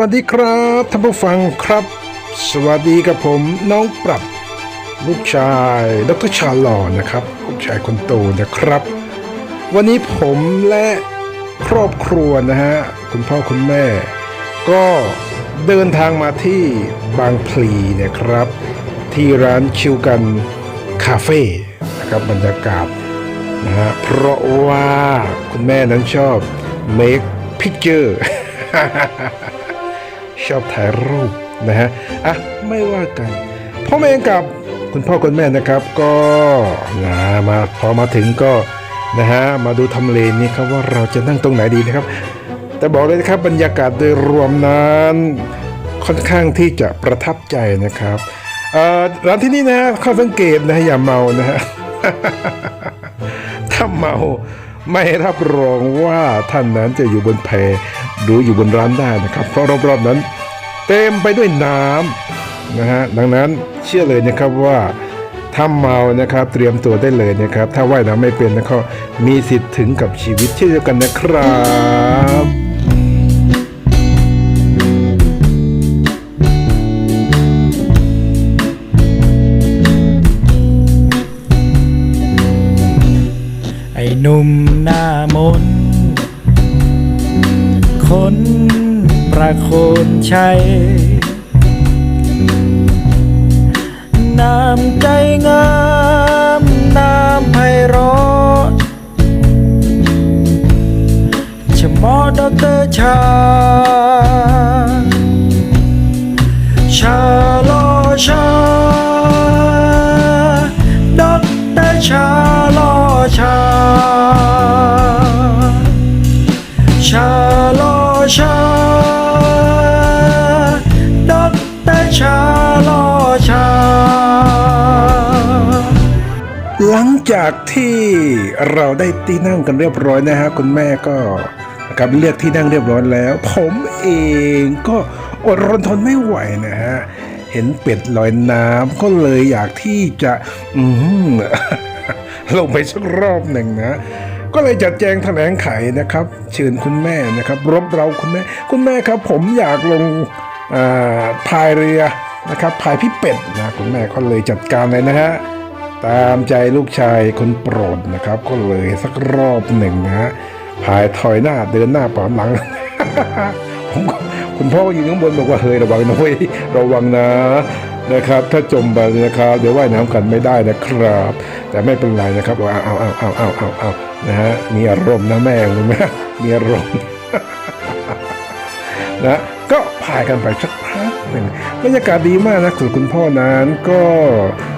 วัสดีครับท่านผู้ฟังครับ สวัสดีกับผมน้องปรับ ลูกชายดรชาลอนะครับลูกชายคนโตนะครับ วันนี้ผมและครอบครัวนะฮะคุณพ่อคุณแม่ ก็เดินทางมาที่บางพลีเนะครับ ที่ร้านชิวกันคาเฟ่นะครับบรรยากาศนะฮะเพราะว่าคุณแม่นั้นชอบ make picture ชอบถ่ายรูปนะฮะอะไม่ว่ากันพ่อแม่กับคุณพ่อคุณแม่นะครับก็นะมาพอมาถึงก็นะฮะมาดูทำเลนี้ครับว่าเราจะนั่งตรงไหนดีนะครับ แต่บอกเลยนะครับบรรยากาศโดยรวมนั้นค่อนข้างที่จะประทับใจนะครับร้านที่นี่นะข้อสังเกตนะฮะอย่าเมานะฮะถ้าเมา ไม่รับรองว่าท่านนั้นจะอยู่บนแพหรืออยู่บนร้านได้นะครับ เพราะรอบๆนั้น เต็มไปด้วยน้ำนะฮะดังนั้นเชื่อเลยนะครับว่าถ้าเมานะครับ เตรียมตัวได้เลยนะครับ ถ้าว่ายน้ำไม่เป็นนะครับมีสิทธิ์ถึงกับชีวิตเช่นเดียวกันนะครับไอ้นุ่ม หน้ามนคนประโคนชัยน้ำใจงามน้ำไพเราะชะมอดอกเตอร์ชา จากที่เราได้ที่นั่งกันเรียบร้อยนะฮะคุณแม่ก็นะครับเลือกที่นั่งเรียบร้อยแล้ว ผมเองก็อดรนทนไม่ไหวนะฮะเห็นเป็ดลอยน้ำก็เลยอยากที่จะอืมลงไปสักรอบหนึ่งนะ ก็เลยจัดแจงแถลงไขนะครับ เชิญคุณแม่นะครับ รบเราคุณแม่ คุณแม่ครับ ผมอยากลงพายเรือนะครับพายพี่เป็ดนะคุณแม่ก็เลยจัดการเลยนะฮะ ตามใจลูกชายคนโปรดนะครับ ก็เลยสักรอบหนึ่งนะฮะพายถอยหน้าเดินหน้าปอนหลังผมก็คุณพ่อก็อยู่ข้างบนบอกว่าเฮ้ยระวังนะเว้ยระวังนะนะครับ ถ้าจมไปนะครับ เดี๋ยวว่ายน้ำกันไม่ได้นะครับ แต่ไม่เป็นไรนะครับว่าเอาเอาเอาเอาเอาเอานะฮะมีอารมณ์นะแม่คุณแม่มีอารมณ์นะ ก็พายกันไปสักพักหนึ่งบรรยากาศดีมากนะส่วนคุณพ่อนั้นก็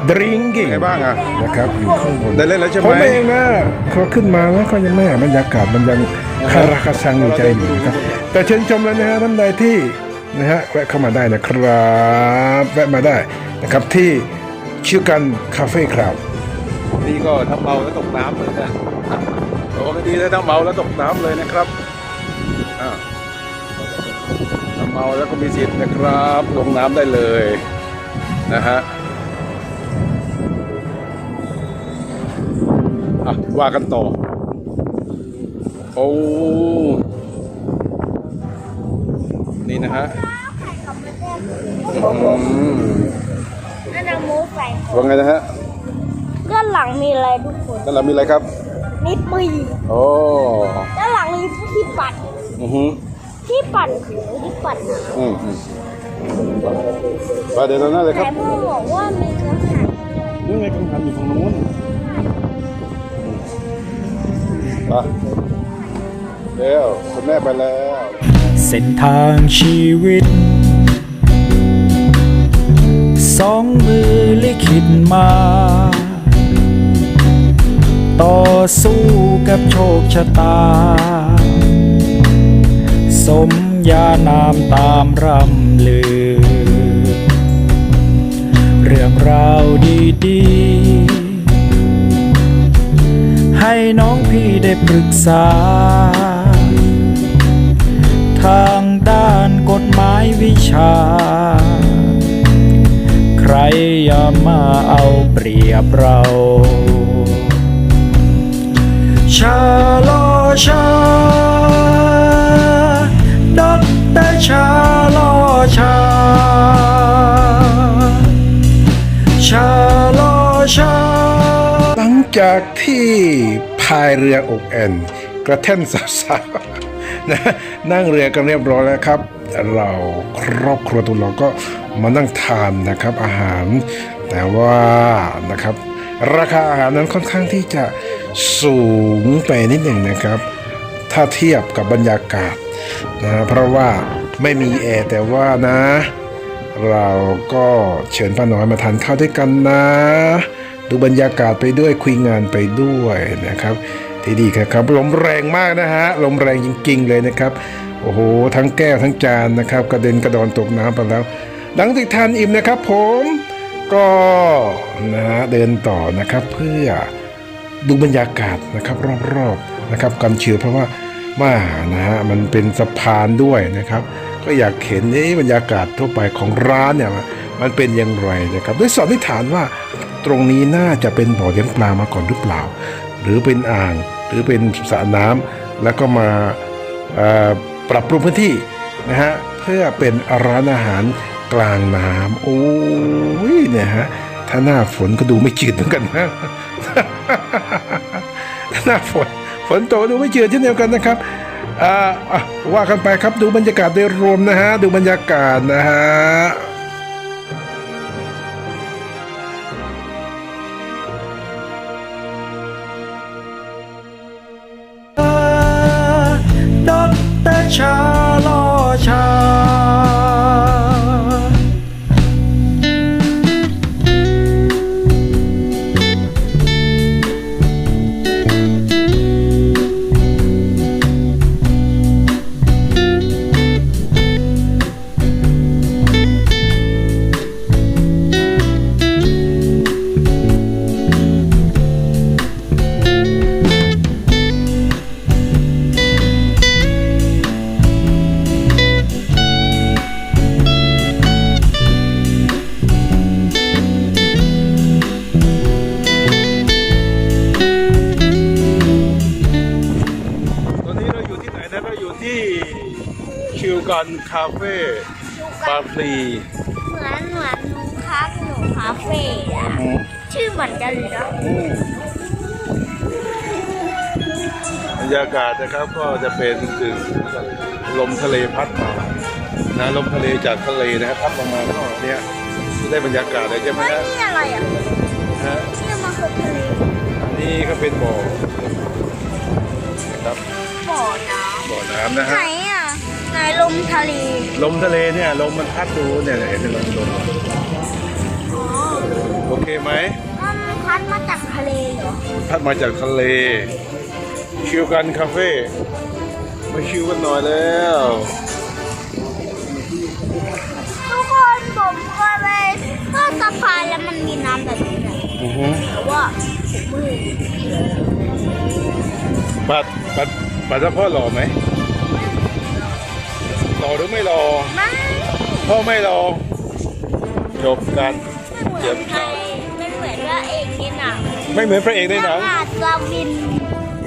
ดริงกิ้งไงบ้างอะนะครับอยู่ข้างบนได้เล่นแล้วใช่ไหมผมเองนะเขาขึ้นมาแล้วก็ยังไม่บรรยากาศมันยังคาราคาซังอยู่ใจอยู่นะครับแต่เชิญชมแล้วนะฮะท่านใดที่นะฮะแวะเข้ามาได้นะครับแวะมาได้นะครับที่ชื่อกันคาเฟ่ครับนี่ก็ถ้าเมาแล้วตกน้ำเลยนะโอ้ไม่ดีเลยถ้าเมาแล้วตกน้ำเลยนะครับอ่าถ้า เมาแล้วก็มีสิทธิ์นะครับ ลงน้ำได้เลยนะฮะอะว่ากันต่อ โอ้ นี่นะฮะอืมอันนั้นหมูไฟว่าไงนะฮะด้านหลังมีอะไรทุกคนด้านหลังมีอะไรครับ มีปีโอ้ด้านหลังมีที่ปัด อือฮึ ที่ปัดหูที่ปัดหนาอืมอืมไปเดี๋ยวเราหน้าเลยคแต่รับ พ่อบอกว่ามีกระหังนี่ไงกังหันอยู่ฝั่งนู้นไปเร็วคุณแม่ไปแล้ว เส้นทางชีวิต สองมือลิขิตมา ต่อสู้กับโชคชะตาส มยานามตามรำลือ เรื่องราวดีๆ ให้น้องพี่ได้ปรึกษา ทางด้านกฎหมายวิชา ใครอย่ามาเอาเปรียบเรา ชาลอชา ชาล่อชาชาล่อชาหลังจากที่พายเรืออกแอนกระแท่นสาวๆนะนั่งเรือกันเรียบร้อยแล้วครับ เราครอบครัวตุลเราก็มานั่งทานนะครับอาหาร แต่ว่านะครับ ราคาอาหารนั้นค่อนข้างที่จะสูงไปนิดหนึ่งนะครับ ถ้าเทียบกับบรรยากาศนะเพราะว่า ไม่มีแอร์แต่ว่านะ เราก็เชิญป้าน้อยมาทานข้าวด้วยกันนะ ดูบรรยากาศไปด้วยคุยงานไปด้วยนะครับที่ดีครับลมแรงมากนะฮะลมแรงจริงๆเลยนะครับโอ้โหทั้งแก้วทั้งจานนะครับกระเด็นกระดอนตกน้ำไปแล้ว หลังจากทานอิ่มนะครับ ผมก็นะฮะเดินต่อนะครับเพื่อดูบรรยากาศนะครับรอบๆนะครับกันเชือเพราะว่ามานะฮะมันเป็นสะพานด้วยนะครับ ก็อยากเห็นเอ๊ะบรรยากาศทั่วไปของร้านเนี่ยมันเป็นอย่างไรนะครับด้วยสันนิษฐานว่าตรงนี้น่าจะเป็นบ่อเลี้ยงปลามาก่อนหรือเปล่า หรือเป็นอ่างหรือเป็นสระน้ำแล้วก็มาปรับปรุงพื้นที่นะฮะเพื่อเป็นร้านอาหารกลางน้ำโอ้ยเนี่ยฮะถ้าหน้าฝนก็ดูไม่จืดเหมือนกันนะถ้าหน้าฝนฝนตกดูไม่เจือเช่นเดียวกันนะครับ ว่ากันไปครับดูบรรยากาศโดยรวมนะฮะ ดูบรรยากาศนะฮะ กันคาเฟ่บางพลีเหมือนเหมือนหนูคักหนูคาเฟ่อะชื่อเหมือนกันเลยเนาะอืมบรรยากาศนะครับก็จะเป็นถึงลมทะเลพัดมานะลมทะเลจากทะเลนะครับพัดลงมาก็เนี่ยได้บรรยากาศเลยใช่ไหมเฮ้ยฮะนี่อะไรอะฮะนี่มันคือทะเลนี่ก็เป็นบ่อนะครับบ่อน้บ่อน้ำนะำไหนฮะ อะ ไหนลมทะเล ลมทะเลเนี่ยลมมันพัดดูเนี่ยเห็นไหมลมลมอ๋อโอเคไหมมันพัดมาจากทะเลเหรอพัดมาจากทะเล ชิวกันคาเฟ่มาชิวกันหน่อยแล้ว ทุกคนผมก็เลยก็สะพานแล้วมันมีน้ำแบบนี้แหละอือฮึแต่ว่าผมไม่เห็นปัดปัดปัดถ้าพ่อหล่อไหม หล่อหรือไม่หล่อไม่พ่อไม่หล่อจบกันเหมืเจ็อบนใครไม่เหมือนว่าเอกนี่หนังไม่เหมือนพระเอกในหนังอาจจะวิน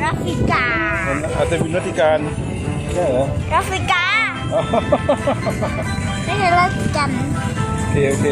รัฟฟิกามันอาจจะเป็นนัติการใช่เหรอรัฟฟิกาไม่ใช่รัฟกันโอเคโอเค